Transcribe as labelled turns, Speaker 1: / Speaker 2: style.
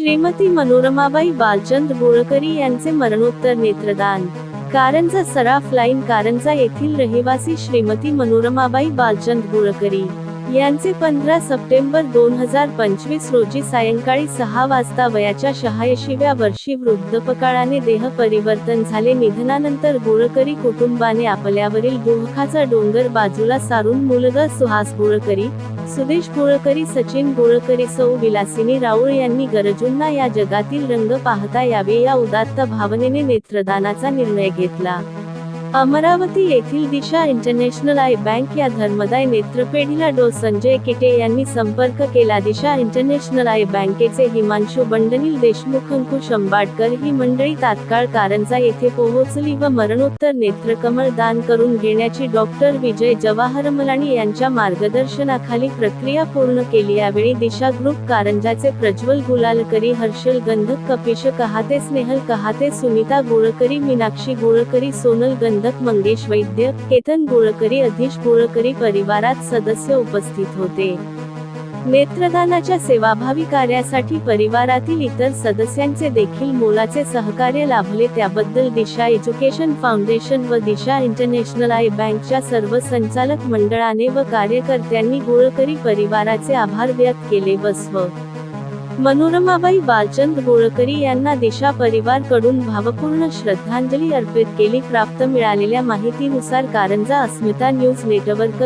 Speaker 1: श्रीमती मनोरमाबाई बालचंद गोळकरी यांचे मरणोत्तर नेत्रदान. कारंजा सराफ लाईन कारंजा येथील रहिवासी श्रीमती मनोरमाबाई बालचंद गोळकरी यांचे पंधरा सप्टेंबर दोन हजार पंचवीस रोजी सायंकाळी सहा वाजता वयाच्या शहाऐंशीव्या वर्षी वृद्धपकाळाने देह परिवर्तन झाले. निधनानंतर गोळकरी कुटुंबाने आपल्यावरील दुःखाचा डोंगर बाजूला सारून मुलगा सुहास गोळकरी सुदेश गोळकरी सचिन गोळकरी सौ विलासिनी राऊळ यांनी गरजूंना या जगातील रंग पाहता यावे. या उदात्त भावनेने नेत्रदानाचा निर्णय घेतला. अमरावती येथील दिशा इंटरनॅशनल आय बँक या धर्मदाय नेत्रपेढीला डो. संजय किटे यांनी संपर्क केला. दिशा इंटरनॅशनल आय बँकेचे हिमांशु बंडनील देशमुख अंकुश अंबाडकर ही मंडळी तात्काळ कारंजा येथे पोहोचली व मरणोत्तर नेत्रकमळ दान करून घेण्याची डॉक्टर विजय जवाहर मलानी यांच्या मार्गदर्शनाखाली प्रक्रिया पूर्ण केली. यावेळी दिशा ग्रुप कारंजाचे प्रज्वल गुलालकरी हर्षल गंधक कपिश कहाते स्नेहल कहाते सुनीता गोळकरी मीनाक्षी गोळकरी सोनल गंध गंधक मंगेश वैद्य केतन गोळकरी अधीश गोळकरी परिवारात सदस्य उपस्थित होते. नेत्रदानाच्या सेवाभावी कार्यासाठी परिवारातील इतर सदस्यांचे देखील मोलाचे सहकार्य लाभले. त्याबद्दल दिशा एज्युकेशन फाउंडेशन व दिशा इंटरनॅशनल आय बँकच्या सर्व संचालक मंडळाने व कार्यकर्त्यांनी गोळकरी परिवाराचे आभार व्यक्त केले व स्व मनोरमाबाई बालचंद गोळकरी यांना दिशा परिवारकडून भावपूर्ण श्रद्धांजली अर्पित केली. प्राप्त मिळालेल्या माहितीनुसार कारंजा अस्मिता न्यूज नेटवर्क